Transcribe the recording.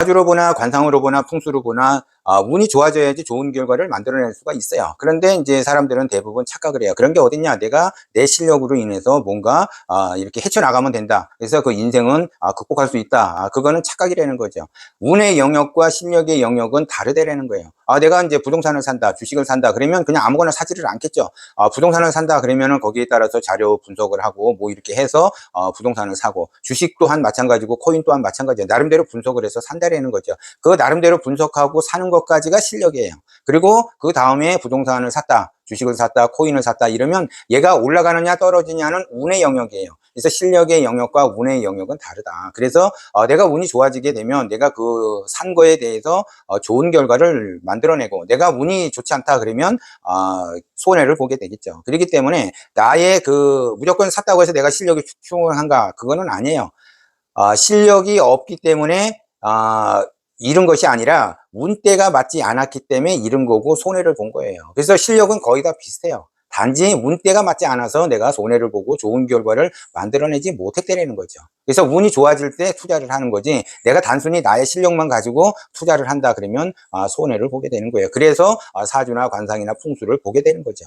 사주로 보나 관상으로 보나 풍수로 보나 아, 운이 좋아져야지 좋은 결과를 만들어낼 수가 있어요. 그런데 이제 사람들은 대부분 착각을 해요. 그런 게 어딨냐? 내가 내 실력으로 인해서 뭔가 아, 이렇게 헤쳐나가면 된다. 그래서 그 인생은 아, 극복할 수 있다. 아, 그거는 착각이라는 거죠. 운의 영역과 실력의 영역은 다르다라는 거예요. 아, 내가 이제 부동산을 산다, 주식을 산다. 그러면 그냥 아무거나 사지를 않겠죠. 아, 부동산을 산다. 그러면은 거기에 따라서 자료 분석을 하고 뭐 이렇게 해서 어, 부동산을 사고 주식 또한 마찬가지고 코인 또한 마찬가지예요. 나름대로 분석을 해서 산다라는 거죠. 그 나름대로 분석하고 사는 것까지가 실력이에요. 그리고 그 다음에 부동산을 샀다. 주식을 샀다, 코인을 샀다 이러면 얘가 올라가느냐 떨어지냐는 운의 영역이에요. 그래서 실력의 영역과 운의 영역은 다르다. 그래서 어, 내가 운이 좋아지게 되면 내가 그 산 거에 대해서 어, 좋은 결과를 만들어내고 내가 운이 좋지 않다 그러면 어, 손해를 보게 되겠죠. 그렇기 때문에 나의 그 무조건 샀다고 해서 내가 실력이 충분한가 그거는 아니에요. 어, 실력이 없기 때문에 아, 잃은 것이 아니라 운때가 맞지 않았기 때문에 잃은 거고 손해를 본 거예요. 그래서 실력은 거의 다 비슷해요. 단지 운때가 맞지 않아서 내가 손해를 보고 좋은 결과를 만들어내지 못했다는 거죠. 그래서 운이 좋아질 때 투자를 하는 거지 내가 단순히 나의 실력만 가지고 투자를 한다 그러면 아, 손해를 보게 되는 거예요. 그래서 아, 사주나 관상이나 풍수를 보게 되는 거죠.